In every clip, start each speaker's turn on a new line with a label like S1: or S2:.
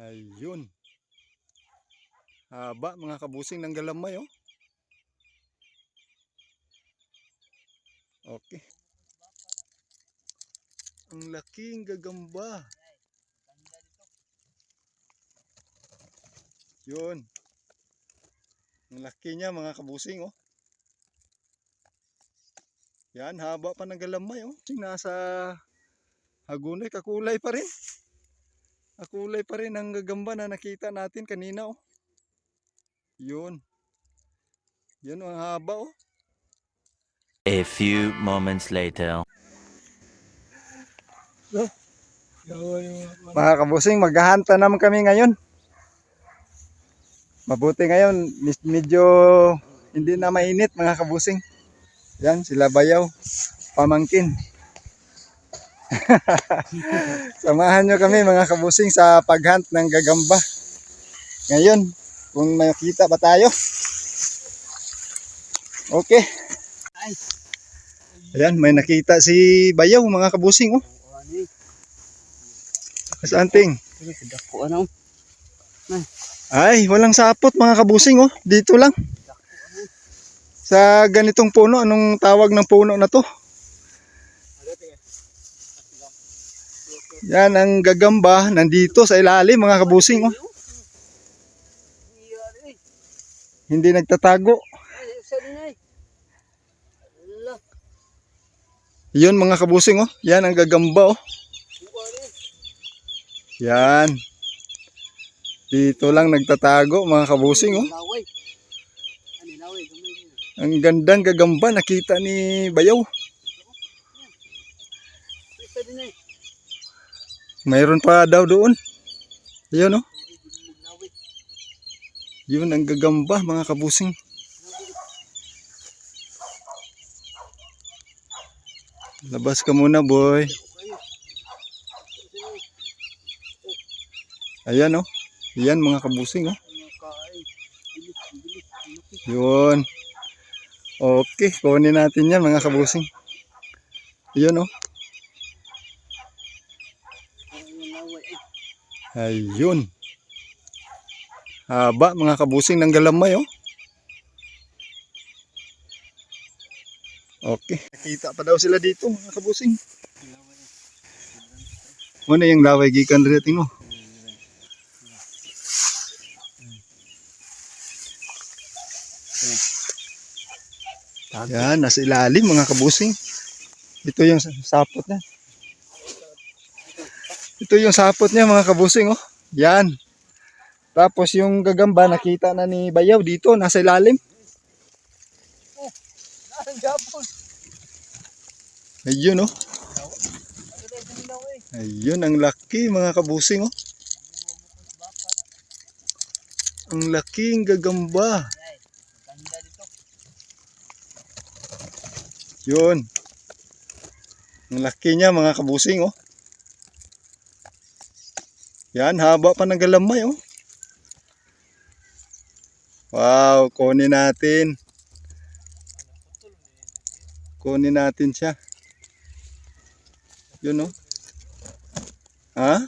S1: Ayun. Haba mga kabusing ng galamay oh. Okay. Ang laking gagamba. Yun. Ang laki niya mga kabusing oh. Yan, haba pa ng galamay oh. Nasa hagunay, kakulay pa rin. Kakulay pa rin ang gagamba na nakita natin kanina oh. Yun. Yun ang haba oh.
S2: A few moments later.
S1: Mga kabusing, maghahanta naman kami ngayon. Mabuti ngayon, medyo hindi na mainit mga kabusing. Yan, sila bayaw, pamangkin. Samahan nyo kami mga kabusing sa paghunt ng gagamba. Ngayon, kung makita ba tayo? Okay. Ayan, may nakita si bayaw mga kabusing. Oh. Saan ting?
S3: Dako ano?
S1: Ay, walang sapot mga kabusing oh. Dito lang. Sa ganitong puno, anong tawag ng puno na to? Yan ang gagamba nandito sa ilalim mga kabusing oh. Hindi nagtatago. Yun mga kabusing oh. Yan ang gagamba oh. Yan. Dito lang nagtatago mga kabusing oh. Ang gandang gagamba nakita ni Bayaw. Mayroon pa daw doon. Ayun oh.
S3: Laway.
S1: Yun ang gagamba mga kabusing. Labas ka muna boy. Ayan oh. Yan mga kabusing oh. Yun. Okay, kunin natin yan mga kabusing. Yun oh.
S3: Ang laway ay.
S1: Ayun. Haba mga kabusing ng galamay oh. Okay. Nakita pa daw sila dito mga kabusing. Muna yung laway gikan rin mo. Yan, nasa ilalim mga kabusing. Ito yung sapot niya. Ito yung sapot niya mga kabusing oh. Yan. Tapos yung gagamba nakita na ni Bayaw dito, nasa ilalim. Ayun oh. Ayun, ang laki mga kabusing oh. Ang laking gagamba. Yun. Ang laki niya mga kabusing oh. Yan, haba pa ng galamay oh. Wow, kunin natin. Kunin natin siya. Yun oh. Ha?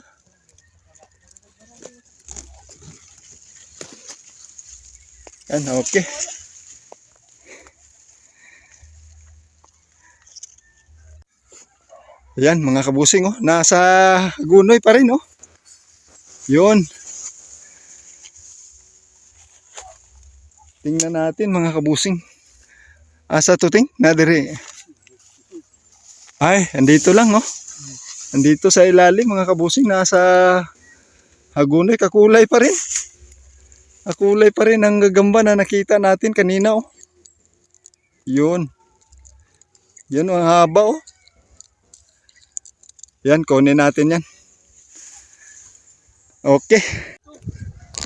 S1: Yan, okay. Ayan, mga kabusing, oh. Nasa gunoy pa rin, oh. Yun. Tingnan natin, mga kabusing. Asa to, ting? Nadiri. Ay, andito lang, oh. Andito sa ilalim, mga kabusing. Nasa hagunay, kakulay pa rin. Kakulay pa rin ang gagamba na nakita natin kanina, oh. Yun. Yun, ang haba, oh. Yan, kunin natin yan. Okay.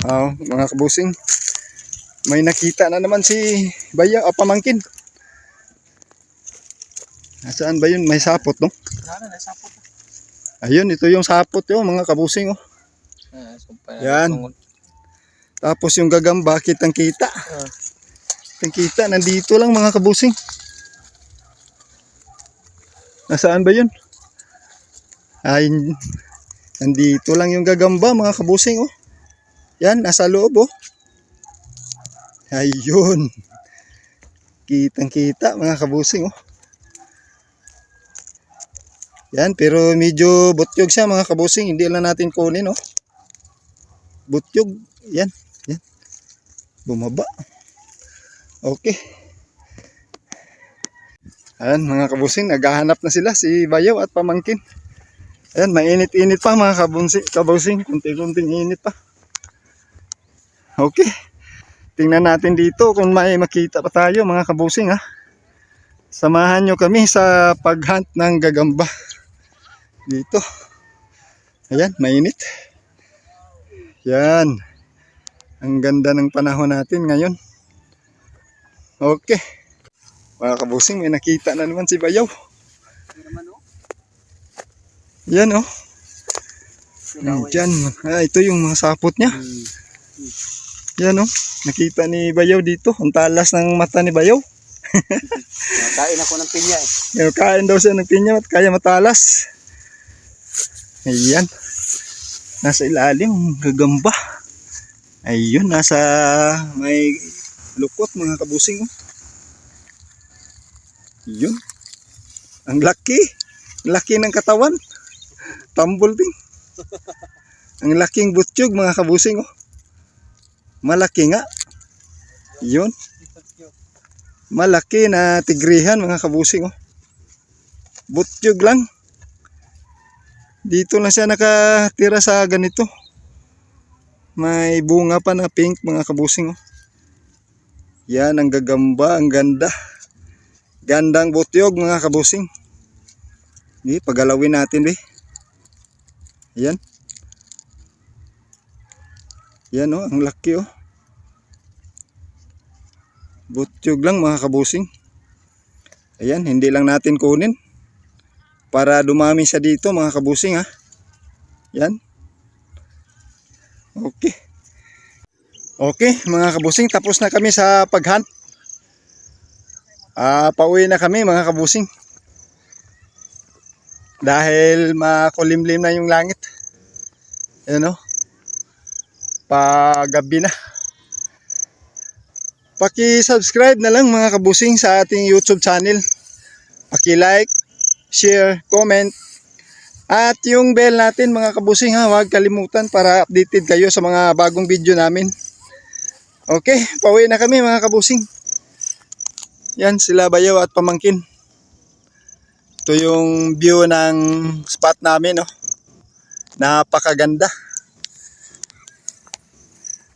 S1: Oh, mga kabusing. May nakita na naman si Baya o pamangkin. Nasaan ba yun? May sapot, no?
S3: Nara na sapot.
S1: Ayun, ito yung sapot yun, mga kabusing, oh.
S3: Ah, sumpay.
S1: Yan. Tapos yung gagamba, kitang kita. Kitang kita, nandito lang mga kabusing. Nasaan ba yun? Ay, Nandito lang yung gagamba mga kabusing oh. Yan, nasa loob oh. Ayun. Kitang kita mga kabusing oh. Yan, pero medyo butyog siya mga kabusing. Hindi lang natin kunin oh. Butyog. Yan, yan. Bumaba. Okay. Ayan mga kabusing, naghahanap na sila si Bayaw at Pamangkin. Ayan, mainit-init pa mga kabunsi, kabusing. Kunti-kunting init pa. Okay. Tingnan natin dito kung may makita pa tayo mga kabusing ha. Samahan nyo kami sa paghunt ng gagamba. Dito. Ayan, mainit. Yan. Ang ganda ng panahon natin ngayon. Okay. Mga kabusing, may nakita na naman si Bayaw.
S3: Hindi naman oh.
S1: Yan oh. Diyan. Ah, ito yung mga sapot niya.
S3: Hmm.
S1: Yan oh. Nakita ni Bayaw dito. Ang talas ng mata ni Bayaw.
S3: Nakain ako ng pinya eh.
S1: Kain daw siya ng pinya at kaya matalas. Ayan. Nasa ilalim, gagamba. Ayun, nasa may lukot mga kabusing. Oh. Yun. Ang laki. Ang laki ng katawan. Tambol din. Ang laking butsyog mga kabusing. Oh. Malaki nga. Yun. Malaki na tigrihan mga kabusing. Oh. Butsyog lang. Dito lang siya nakatira sa ganito. May bunga pa na pink mga kabusing. Oh. Yan ang gagamba, ang ganda. Gandang butyog mga kabusing. Di, pagalawin natin eh. Yan. Yan oh, ang laki oh. Butyog lang mga kabusing. Ayan, hindi lang natin kunin. Para dumami siya dito mga kabusing ha. Yan. Okay. Okay mga kabusing, tapos na kami sa paghunt. Ah, pauwi na kami mga kabusing. Dahil makulimlim na yung langit. Ayan o. Pagabi na. Paki-subscribe na lang mga kabusing sa ating YouTube channel. Paki-like, share, comment. At yung bell natin mga kabusing ha, huwag kalimutan para updated kayo sa mga bagong video namin. Okay, pauwi na kami mga kabusing. Yan sila bayaw at pamangkin. Ito yung view ng spot namin, no. Napakaganda.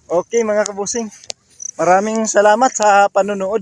S1: Okay mga kabusing. Maraming salamat sa panonood.